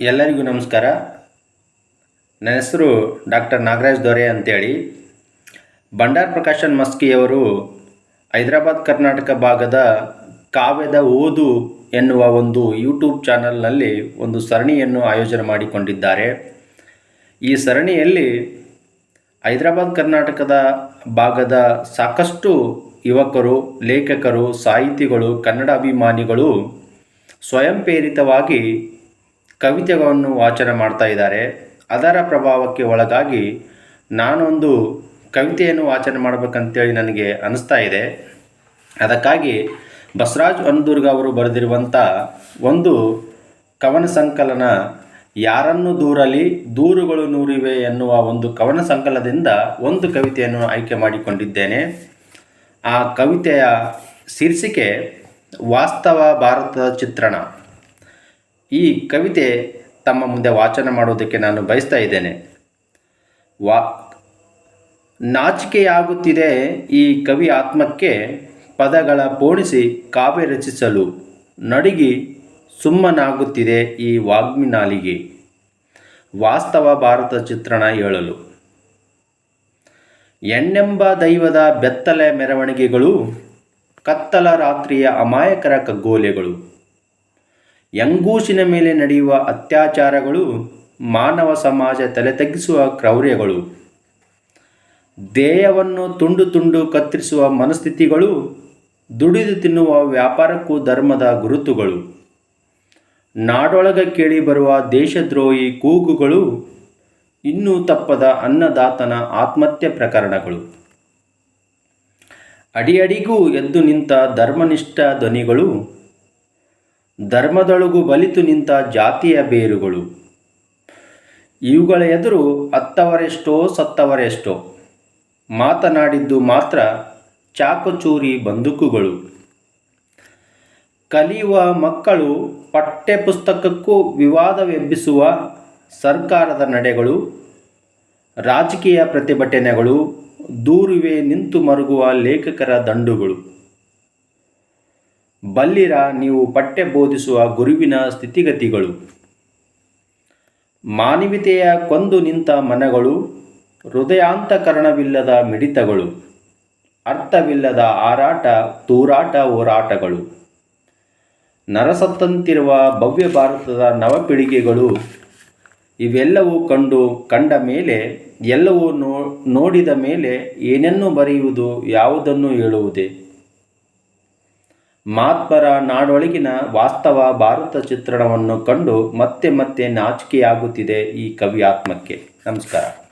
ಎಲ್ಲರಿಗೂ ನಮಸ್ಕಾರ. ನನ್ನ ಹೆಸರು ಡಾಕ್ಟರ್ ನಾಗರಾಜ್ ದೊರೆ ಅಂತೇಳಿ. ಭಂಡಾರ್ ಪ್ರಕಾಶನ್ ಮಸ್ಕಿಯವರು ಹೈದರಾಬಾದ್ ಕರ್ನಾಟಕ ಭಾಗದ ಕಾವ್ಯದ ಓದು ಎನ್ನುವ ಒಂದು ಯೂಟ್ಯೂಬ್ ಚಾನಲ್ನಲ್ಲಿ ಒಂದು ಸರಣಿಯನ್ನು ಆಯೋಜನೆ ಮಾಡಿಕೊಂಡಿದ್ದಾರೆ. ಈ ಸರಣಿಯಲ್ಲಿ ಹೈದರಾಬಾದ್ ಕರ್ನಾಟಕದ ಭಾಗದ ಸಾಕಷ್ಟು ಯುವಕರು, ಲೇಖಕರು, ಸಾಹಿತಿಗಳು, ಕನ್ನಡ ಅಭಿಮಾನಿಗಳು ಸ್ವಯಂ ಪ್ರೇರಿತವಾಗಿ ಕವಿತೆಗಳನ್ನು ವಾಚನ ಮಾಡ್ತಾ ಇದ್ದಾರೆ. ಅದರ ಪ್ರಭಾವಕ್ಕೆ ಒಳಗಾಗಿ ನಾನೊಂದು ಕವಿತೆಯನ್ನು ವಾಚನ ಮಾಡಬೇಕಂತೇಳಿ ನನಗೆ ಅನಿಸ್ತಾ ಇದೆ. ಅದಕ್ಕಾಗಿ ಬಸವರಾಜ್ ಅನ್ದುರ್ಗ ಅವರು ಬರೆದಿರುವಂಥ ಒಂದು ಕವನ ಸಂಕಲನ, ಯಾರನ್ನು ದೂರಲಿ ದೂರುಗಳು ನೂರಿವೆ ಎನ್ನುವ ಒಂದು ಕವನ ಸಂಕಲನದಿಂದ ಒಂದು ಕವಿತೆಯನ್ನು ಆಯ್ಕೆ ಮಾಡಿಕೊಂಡಿದ್ದೇನೆ. ಆ ಕವಿತೆಯ ಶೀರ್ಷಿಕೆ ವಾಸ್ತವ ಭಾರತದ ಚಿತ್ರಣ. ಈ ಕವಿತೆ ತಮ್ಮ ಮುಂದೆ ವಾಚನ ಮಾಡೋದಕ್ಕೆ ನಾನು ಬಯಸ್ತಾ ಇದ್ದೇನೆ. ವಾ, ನಾಚಿಕೆಯಾಗುತ್ತಿದೆ ಈ ಕವಿ ಆತ್ಮಕ್ಕೆ ಪದಗಳ ಪೋಣಿಸಿ ಕಾವ್ಯ ರಚಿಸಲು. ನಡಿಗಿ ಸುಮ್ಮನಾಗುತ್ತಿದೆ ಈ ವಾಗ್ಮಿನಾಲಿಗೆ. ವಾಸ್ತವ ಭಾರತ ಚಿತ್ರಣ ಹೇಳಲು. ಎಣ್ಣೆಂಬ ದೈವದ ಬೆತ್ತಲೆ ಮೆರವಣಿಗೆಗಳು, ಕತ್ತಲ ರಾತ್ರಿಯ ಅಮಾಯಕರ ಕಗ್ಗೋಲೆಗಳು. ಯಂಗೂಸಿನ ಮೇಲೆ ನಡೆಯುವ ಅತ್ಯಾಚಾರಗಳು ಮಾನವ ಸಮಾಜ ತಲೆ ತಗ್ಗಿಸುವ ಕ್ರೌರ್ಯಗಳು. ದೇಹವನ್ನು ತುಂಡು ತುಂಡು ಕತ್ತರಿಸುವ ಮನಸ್ಥಿತಿಗಳು, ದುಡಿದು ತಿನ್ನುವ ವ್ಯಾಪಾರಕ್ಕೂ ಧರ್ಮದ ಗುರುತುಗಳು. ನಾಡೊಳಗ ಕೇಳಿಬರುವ ದೇಶದ್ರೋಹಿ ಕೂಗುಗಳು, ಇನ್ನೂ ತಪ್ಪದ ಅನ್ನದಾತನ ಆತ್ಮಹತ್ಯೆ ಪ್ರಕರಣಗಳು. ಅಡಿಯಡಿಗೂ ಎದ್ದು ನಿಂತ ಧರ್ಮನಿಷ್ಠ ಧ್ವನಿಗಳು ಧರ್ಮದೊಳಗು ಬಲಿತು ನಿಂತ ಜಾತಿಯ ಬೇರುಗಳು. ಇವುಗಳ ಎದುರು ಅತ್ತವರೆಷ್ಟೋ ಸತ್ತವರೆಷ್ಟೋ. ಮಾತನಾಡಿದ್ದು ಮಾತ್ರ ಚಾಕಚೂರಿ ಬಂದೂಕುಗಳು. ಕಲಿಯುವ ಮಕ್ಕಳು ಪಠ್ಯ ಪುಸ್ತಕಕ್ಕೂ ವಿವಾದವೆಬ್ಬಿಸುವ ಸರ್ಕಾರದ ನಡೆಗಳು, ರಾಜಕೀಯ ಪ್ರತಿಭಟನೆಗಳು, ದೂರುವೆ ನಿಂತು ಮರುಗುವ ಲೇಖಕರ ದಂಡುಗಳು. ಬಲ್ಲಿರ ನೀವು ಪಠ್ಯ ಬೋಧಿಸುವ ಗುರುವಿನ ಸ್ಥಿತಿಗತಿಗಳು. ಮಾನವೀಯತೆಯ ಕೊಂದು ನಿಂತ ಮನಗಳು, ಹೃದಯಾಂತಕರಣವಿಲ್ಲದ ಮಿಡಿತಗಳು, ಅರ್ಥವಿಲ್ಲದ ಆರಾಟ, ತೂರಾಟ, ಹೋರಾಟಗಳು. ನರಸತ್ತಂತಿರುವ ಭವ್ಯ ಭಾರತದ ನವಪೀಳಿಗೆಗಳು, ಇವೆಲ್ಲವೂ ಕಂಡು ಕಂಡ ಮೇಲೆ, ಎಲ್ಲವೂ ನೋಡಿದ ಮೇಲೆ ಏನನ್ನು ಬರೆಯುವುದು, ಯಾವುದನ್ನು ಹೇಳುವುದೇ? ಮಹಾತ್ಮರ ನಾಡೊಳಗಿನ ವಾಸ್ತವ ಭಾರತ ಚಿತ್ರಣವನ್ನು ಕಂಡು ಮತ್ತೆ ಮತ್ತೆ ನಾಚಿಕೆಯಾಗುತ್ತಿದೆ ಈ ಕವಿ ಆತ್ಮಕ್ಕೆ ನಮಸ್ಕಾರ.